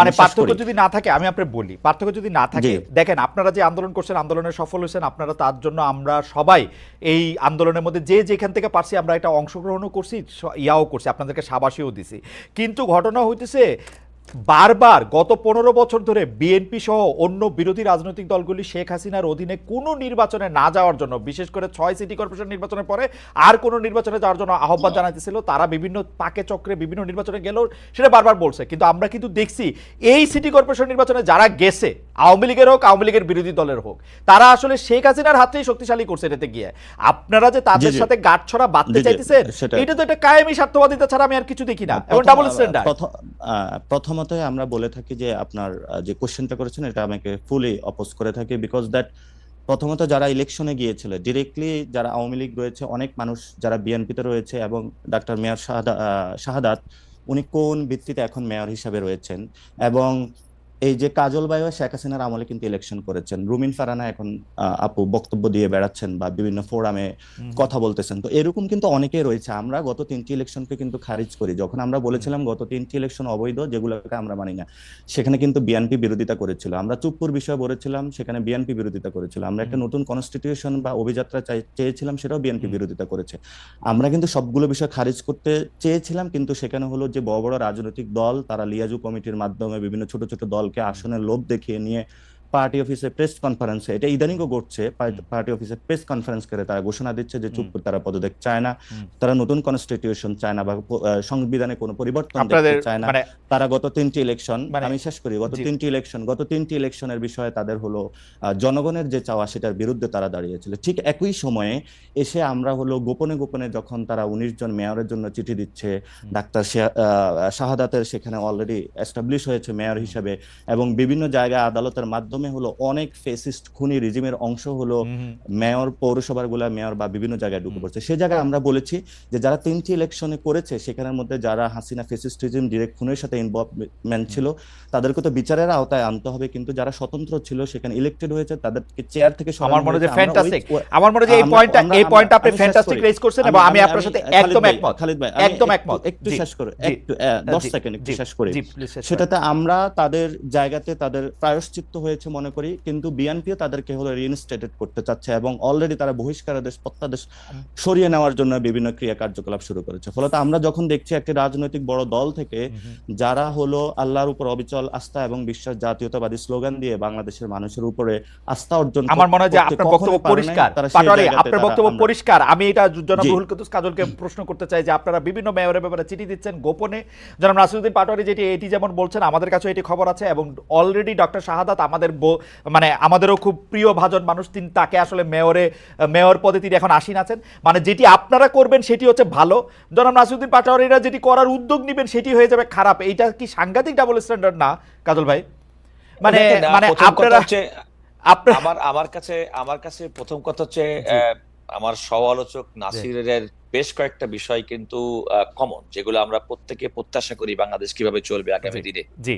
মানে পার্থক্য যদি না থাকে আমি আপনাকে বলি পার্থক্য যদি না থাকে দেখেন আপনারা যে আন্দোলন করছেন আন্দোলনে সফল হয়েছেন আপনারা তার জন্য আমরা সবাই এই আন্দোলনের মধ্যে যে যেখান থেকে পারছি আমরা এটা অংশগ্রহণও করছি ইয়াও করছি আপনাদেরকে সাবাসীও দিছি। কিন্তু ঘটনা হইতেছে বারবার গত পনেরো বছর ধরে বিএনপি সহ অন্য বিরোধী রাজনৈতিক দলগুলি শেখ হাসিনার অধীনে কোনো নির্বাচনে না যাওয়ার জন্য, বিশেষ করে ছয় সিটি কর্পোরেশন নির্বাচনের পরে আর কোনো নির্বাচনে যাওয়ার জন্য আহ্বান জানাতেছিল তারা বিভিন্ন পাকে চক্রে বিভিন্ন নির্বাচনে গেলেও সেটা বারবার বলছে। কিন্তু আমরা কিন্তু দেখছি এই সিটি কর্পোরেশন নির্বাচনে যারা গেছে আওয়ামী লীগের হোক আওয়ামী লীগের বিরোধী দলের হোক তারা আসলে শেখ হাসিনার হাতেই শক্তিশালী করছে এটাতে গিয়ে। আপনারা যে তাদের। সাথে গাঁট ছড়া বাঁধতে চাইতেছেন এটা তো একটা কায়েমি স্বার্থবাদিতা ছাড়া আমি আর কিছু দেখি না এবং ডাবল স্ট্যান্ডার্ড প্রথমত আমরা বলে থাকি যে আপনার যে কোশ্চেনটা করেছেন এটা আমাকে ফুলি অপোজ করে থাকি বিকজ দ্যাট প্রথমত যারা ইলেকশনে গিয়েছিল ডিরেক্টলি যারা আওয়ামী লীগ রয়েছে অনেক মানুষ যারা বিএনপিতে রয়েছে এবং ডাক্তার মেয়র শাহাদা শাহাদাত উনি কোন ভিত্তিতে এখন মেয়র হিসাবে রয়েছেন? এবং এই যে কাজল বায়ু শেখ হাসিনার আমলে কিন্তু ইলেকশন করেছেন। রুমিন ফারানা এখন আপু বক্তব্য দিয়ে বেড়াচ্ছেন বা বিভিন্ন ফোরামে কথা বলতেছেন। তো এরকম কিন্তু অনেকেই রয়েছে। আমরা গত তিনটি ইলেকশনকে কিন্তু খারিজ করি। যখন আমরা বলেছিলাম গত তিনটি ইলেকশন অবৈধ যেগুলোকে আমরা মানি না সেখানে কিন্তু বিএনপি বিরোধিতা করেছিল। আমরা চুপপুর বিষয় বলেছিলাম সেখানে বিএনপি বিরোধিতা করেছিল। আমরা একটা নতুন কনস্টিটিউশন বা অভিযাত্রা চাই- চেয়েছিলাম সেটাও বিএনপি বিরোধিতা করেছে। আমরা কিন্তু সবগুলো বিষয় খারিজ করতে চেয়েছিলাম কিন্তু সেখানে হলো যে বড় বড় রাজনৈতিক দল তারা লিয়াজু কমিটির মাধ্যমে বিভিন্ন ছোট ছোট দলকে আসনের লোভ দেখিয়ে নিয়ে পার্টি অফিসে প্রেস কনফারেন্সে এটা ইদানিংও ঘটছে পার্টি অফিসে প্রেস কনফারেন্স করে তারা ঘোষণা দিচ্ছে যে চুপ তারা পদত্যাগ চায় না। তারা নতুন কনস্টিটিউশন চায় না বা সংবিধানে কোনো পরিবর্তন চায় না। মানে তারা গত তিনটি ইলেকশন মানে- আমি শেষ করি গত তিনটি ইলেকশন গত তিনটি ইলেকশনের বিষয়ে তাদের হলো জনগণের যে চাওয়া সেটার বিরুদ্ধে তারা দাঁড়িয়েছিল। ঠিক একই সময়ে এসে আমরা হলো গোপনে গোপনে যখন তারা উনিশ জন মেয়রের জন্য চিঠি দিচ্ছে ডাক্তার শাহাদাতের সেখানে অলরেডি এস্টাবলিশ হয়েছে মেয়র হিসেবে এবং বিভিন্ন জায়গায় আদালতের মাধ্যমে হলো অনেক ফেসিস্ট খুনি রিজিমের অংশ হলো। মেয়র পৌরসভারগুলা মেয়র বা বিভিন্ন জায়গায় ঢুকে পড়ছে। সেই জায়গায় আমরা বলেছি যে যারা তিনটি ইলেকশনে করেছে সেখানের মধ্যে যারা হাসিনা ফেসিস্টিজম ডিরেক্ট খুনের সাথে ইনভলভমেন্ট ছিল তাদেরকে তো বিচারের আওতায় আনতে হবে। কিন্তু যারা স্বতন্ত্র ছিল সেখানে ইলেক্টেড হয়েছে তাদেরকে চেয়ার থেকে আমার মনে হয় ফ্যান্টাস্টিক আমার মনে হয় এই পয়েন্টটা এই পয়েন্টটা আপনি ফ্যান্টাস্টিক রেজ করছেন এবং আমি আপনার সাথে একদম একমত। খালিদ ভাই একদম একমত। একটু শেষ করে। একটু আহ, দশ জি, সেকেন্ড একটু শেষ করি। সেটাতে আমরা তাদের জায়গাতে তাদের প্রায়শ্চিত্ত হয়েছে মনে করি কিন্তু বিএনপিও তাদেরকে হলো রিইনস্টেটেড করতে চাচ্ছে এবং অলরেডি তারা বহিষ্কারাদেশ প্রত্যাদেশ সরিয়ে নেওয়ার জন্য বিভিন্ন ক্রিয়া কার্যকলাপ শুরু করেছে। ফলত আমরা যখন দেখছি একটি রাজনৈতিক বড় দল থেকে। যারা হলো আল্লাহর উপর অবিচল আস্থা এবং বিশ্বাস জাতীয়তাবাদী স্লোগান দিয়ে বাংলাদেশের মানুষের উপরে আস্থা অর্জন আমার মনে হয় যে আপনার বক্তব্য পরিষ্কার। পাটোয়ারি আপনার বক্তব্য পরিষ্কার। আমি এটা জনাব জি। রুহুল কুদ্দুস কাজলকে প্রশ্ন করতে চাই যে আপনারা বিভিন্ন মেয়রের ব্যাপারে চিঠি দিচ্ছেন গোপনে। জনাব নাসিরুদ্দিন পাটোয়ারি যেটি এটি যেমন বলছেন আমাদের কাছে এটি খবর আছে এবং অলরেডি ডক্টর শাহাদাত আমাদের মানে আমাদেরও খুব প্রিয় ভাজন মানুষ তিনি তাকে আসলে মেয়রে মেয়র পদে তিনি এখন আসীন আছেন। মানে যেটি আপনারা করবেন সেটি হচ্ছে ভালো। জনাব নাসিরুদ্দিন পাটোয়ারিরা যেটি করার উদ্যোগ নেবেন সেটি হয়ে যাবে খারাপ। এইটা কি সাংঘাতিক ডাবল স্ট্যান্ডার্ড না কাজল ভাই। মানে মানে আপনারা আপনারা আমার আমার কাছে আমার কাছে প্রথম কথা হচ্ছে আমার সমালোচক নাসিরের বেশ কয়েকটা বিষয় কিন্তু কমন যেগুলো আমরা প্রত্যেকে প্রত্যাশা করি বাংলাদেশ কীভাবে চলবে আগামী। দিনে। জি।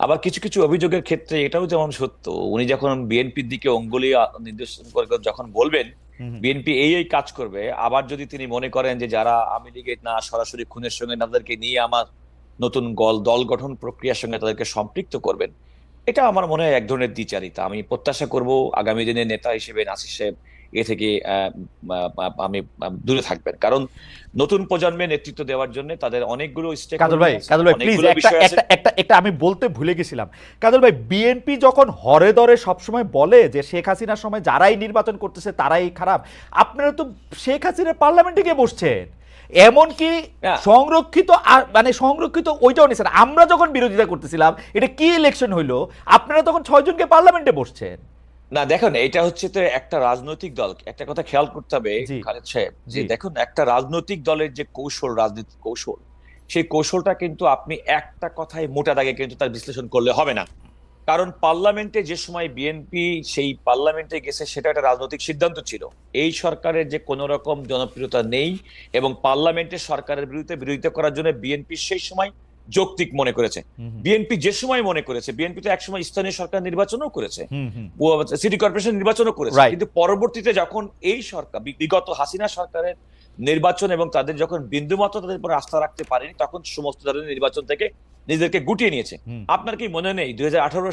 আবার কিছু কিছু অভিযোগের ক্ষেত্রে এটাও যেমন সত্য উনি যখন বিএনপির দিকে অঙ্গুলি নির্দেশন করে যখন বলবেন। বিএনপি এই এই কাজ করবে আবার যদি তিনি মনে করেন যে যারা আওয়ামী লীগের না সরাসরি খুনের সঙ্গে তাদেরকে নিয়ে আমার নতুন গল দল গঠন প্রক্রিয়ার সঙ্গে তাদেরকে সম্পৃক্ত করবেন এটা আমার মনে হয় এক ধরনের দ্বিচারিতা আমি প্রত্যাশা করব আগামী দিনে নেতা হিসেবে নাসির সাহেব এ থেকে আমি দূরে থাকবেন। কারণ নতুন প্রজন্মের নেতৃত্ব দেওয়ার জন্য তাদের অনেকগুলো কাজল ভাই কাজল ভাই প্লিজ একটা একটা একটা একটা আমি বলতে ভুলে গেছিলাম। কাজল ভাই বিএনপি যখন হরে দরে সবসময় বলে যে শেখ হাসিনার সময় যারাই নির্বাচন করতেছে তারাই খারাপ আপনারা তো শেখ হাসিনার পার্লামেন্টে গিয়ে বসছেন। এমনকি। সংরক্ষিত মানে সংরক্ষিত ওইটাও নিছেন। আমরা যখন বিরোধিতা করতেছিলাম এটা কি ইলেকশন হইল? আপনারা তখন ছয়জনকে পার্লামেন্টে বসছেন। না দেখুন এটা হচ্ছে তো একটা রাজনৈতিক দল। একটা কথা খেয়াল করতে হবে খালেদ সাহেব যে দেখুন একটা রাজনৈতিক দলের যে কৌশল রাজনৈতিক কৌশল সেই কৌশলটা কিন্তু আপনি একটা কথায় মোটা দাগে কিন্তু তার বিশ্লেষণ করলে হবে না। কারণ পার্লামেন্টে যে সময় বিএনপি সেই পার্লামেন্টে গেছে সেটা একটা রাজনৈতিক সিদ্ধান্ত ছিল। এই সরকারের যে কোনো রকম জনপ্রিয়তা নেই এবং পার্লামেন্টে সরকারের বিরুদ্ধে বিরোধিতা করার জন্য বিএনপি সেই সময় যৌক্তিক মনে করেছে। বিএনপি যে সময় মনে করেছে বিএনপি তো একসময় স্থানীয় সরকার নির্বাচনও করেছে। সিটি কর্পোরেশন নির্বাচনও করেছে। কিন্তু পরবর্তীতে যখন এই সরকার বিগত হাসিনা সরকারের নির্বাচন এবং তাদের যখন বিন্দু বিন্দুমাত্র তাদের উপর আস্থা রাখতে পারেনি তখন সমস্ত ধরনের নির্বাচন থেকে নিজেদেরকে গুটিয়ে নিয়েছে। আপনার কি মনে নেই দুই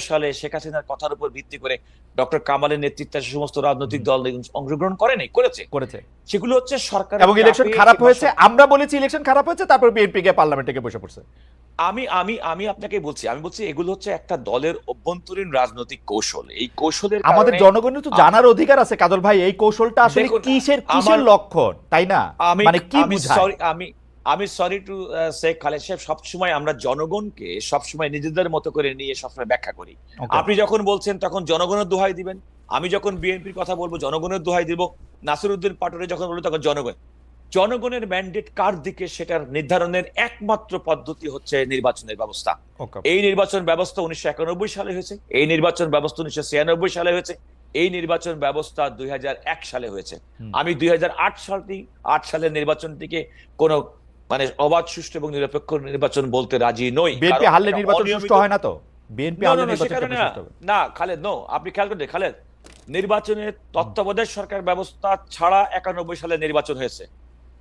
সালে শেখ হাসিনার কথার উপর ভিত্তি করে ডক্টর কামালের নেতৃত্বে সমস্ত রাজনৈতিক দল অংশগ্রহণ করেনি করেছে? করেছে। সেগুলো হচ্ছে সরকার এবং ইলেকশন খারাপ হয়েছে আমরা বলেছি ইলেকশন খারাপ হয়েছে তারপর বিএনপি গিয়ে পার্লামেন্টে গিয়ে বসে পড়ছে। আমি আমি আমি আপনাকে বলছি আমি বলছি এগুলো হচ্ছে একটা দলের অভ্যন্তরীণ রাজনৈতিক কৌশল। এই কৌশলের আমাদের জনগণের তো জানার অধিকার আছে কাজল ভাই এই কৌশলটা আসলে কিসের কিসের লক্ষণ তাই না? মানে কি আমি বুঝায়? সরি আমি আমি সরি টু শেখ খালেদ সাহেব সবসময় আমরা জনগণকে সবসময় নিজেদের মতো করে নিয়ে সবসময় ব্যাখ্যা করি। আপনি যখন বলছেন তখন জনগণের দোহাই দিবেন। আমি যখন বিএনপির কথা বলব জনগণের দোহাই দিব। নাসিরউদ্দিন পাটোয়ারি যখন বলব তখন জনগণ জনগণের ম্যান্ডেট কার দিকে সেটার নির্ধারণের একমাত্র পদ্ধতি হচ্ছে নির্বাচনের ব্যবস্থা। এই নির্বাচন ব্যবস্থা উনিশশো একানব্বই সালে হয়েছে এই নির্বাচন ব্যবস্থা উনিশশো ছিয়ানব্বই সালে হয়েছে এই নির্বাচন ব্যবস্থা দুই হাজার এক সালে হয়েছে। আমি দুই সালটি আট সালের নির্বাচনটিকে কোনো মানে অবাধ সুষ্ঠু এবং নিরপেক্ষ নির্বাচন বলতে রাজি নই। বিএনপি হারলে নির্বাচন সুষ্ঠু হয় না তো? বিএনপি হারলে নির্বাচন না। খালেদ নো আপনি খেয়াল করতে খালেদ নির্বাচনের তত্ত্বাবধায়ক সরকার ব্যবস্থা ছাড়া একানব্বই সালে নির্বাচন হয়েছে।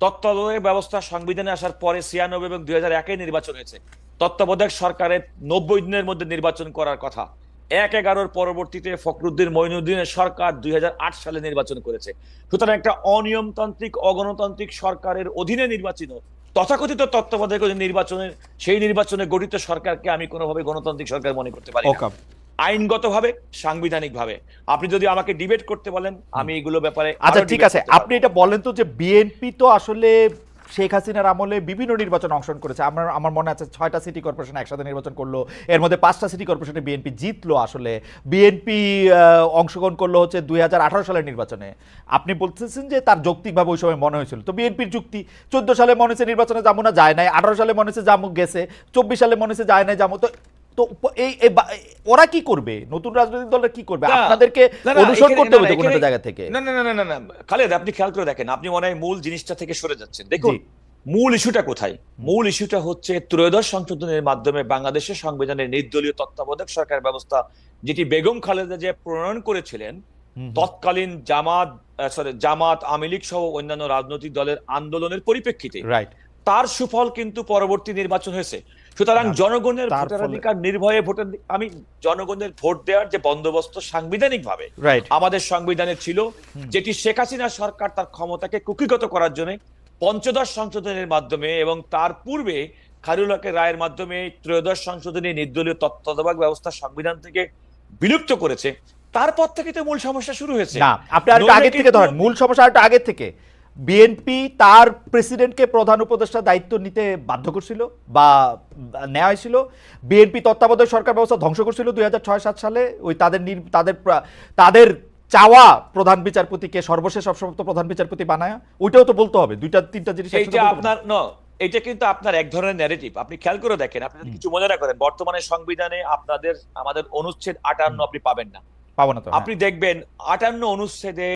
তত্ত্বাবধায়ক ব্যবস্থা সংবিধানে আসার পরে ছিয়ানব্বই এবং দুই হাজার একে নির্বাচন হয়েছে। তত্ত্বাবধায়ক সরকারের নব্বই দিনের মধ্যে নির্বাচন করার কথা। এক এগারোর পরবর্তীতে ফখরুদ্দিন মঈনুদ্দিনের সরকার দুই হাজার আট সালে নির্বাচন করেছে। সুতরাং একটা অনিয়মতান্ত্রিক অগণতান্ত্রিক সরকারের অধীনে নির্বাচিত তথাকথিত তত্ত্বাবধায়ক নির্বাচনের সেই নির্বাচনে গঠিত সরকারকে আমি কোনোভাবে গণতান্ত্রিক সরকার মনে করতে পারি. আইনগতভাবে সাংবিধানিকভাবে। আপনি যদি আমাকে ডিবেট করতে বলেন আমি এগুলো ব্যাপারে আচ্ছা ঠিক আছে। আপনি এটা বলেন তো যে বিএনপি তো আসলে শেখ হাসিনার আমলে বিভিন্ন নির্বাচন অংশগ্রহণ করেছে। আমার আমার মনে আছে ছয়টা সিটি কর্পোরেশন একসাথে নির্বাচন করল। এর মধ্যে পাঁচটা সিটি কর্পোরেশনে বিএনপি জিতলো আসলে। বিএনপি অংশগ্রহণ করল হচ্ছে দুই হাজার আঠারো সালের নির্বাচনে। আপনি বলতেছেন যে তার যৌক্তিকভাবে ওই সময় মনে হয়েছিল। তো বিএনপির যুক্তি, চোদ্দ সালে মনে হচ্ছে নির্বাচনে যাব না, যায় নাই। আঠারো সালে মনে হচ্ছে যাব, গেছে। চব্বিশ সালে মনে হচ্ছে যায় নাই, যাব। তো তো এই ওরা কি করবে? নতুন রাজনৈতিক দলরা কি করবে? আপনাদেরকে অনুসরণ করতে হবে কোনো জায়গা থেকে। না না না না না খালেদ আপনি খেয়াল করে দেখেন আপনি মনে হয় মূল জিনিসটা থেকে সরে যাচ্ছেন। দেখুন মূল ইস্যুটা কোথায়? মূল ইস্যুটা হচ্ছে ত্রয়োদশ সংশোধনের মাধ্যমে বাংলাদেশের সংবিধানের নির্দলীয় তত্ত্বাবধায়ক সরকার ব্যবস্থা যেটি বেগম খালেদা যে প্রণয়ন করেছিলেন। তৎকালীন জামাত সরি জামাত আওয়ামী লীগ সহ অন্যান্য রাজনৈতিক দলের আন্দোলনের পরিপ্রেক্ষিতে। রাইট তার সুফল কিন্তু পরবর্তী নির্বাচন হয়েছে। সুতরাং জনগণের তার ফলে- ভোটাধিকার নির্ভয়ে ভোটার আমি জনগণের ভোট দেওয়ার যে বন্দোবস্ত সাংবিধানিক ভাবে আমাদের সংবিধানে ছিল যেটি শেখ হাসিনা সরকার তার ক্ষমতাকে কুকিগত করার জন্য পঞ্চদশ সংশোধনের মাধ্যমে এবং তার পূর্বে খারুলাকের রায়ের মাধ্যমে ত্রয়োদশ সংশোধনী নির্দলীয় তত্ত্বাবধায়ক ব্যবস্থা সংবিধান থেকে বিলুপ্ত করেছে। তারপর থেকে তো মূল সমস্যা শুরু হয়েছে। না আপনি আগে থেকে ধরেন মূল সমস্যা আগে থেকে। বিএনপি তার প্রেসিডেন্টকে প্রধান উপদেষ্টা দায়িত্ব নিতে বাধ্য করছিল বা নেওয়া হয়েছিল বিএনপি তত্ত্বাবধায়ক সরকার ব্যবস্থা ধ্বংস করছিল দুই হাজার ছয় সাত সালে। ওই তাদের তাদের তাদের চাওয়া প্রধান বিচারপতিকে সর্বশেষ অবসমাপ্ত প্রধান বিচারপতি বানায়। ওইটাও তো বলতে হবে দুইটা তিনটা জিনিস। আপনার এটা কিন্তু আপনার এক ধরনের ন্যারেটিভ আপনি খেয়াল করে দেখেন আপনি কিছু মনে না করেন বর্তমানে সংবিধানে আপনাদের আমাদের অনুচ্ছেদ আটান্ন আপনি পাবেন না। পাবো না হ্যাঁ। আপনি দেখবেন আটান্ন অনুচ্ছেদে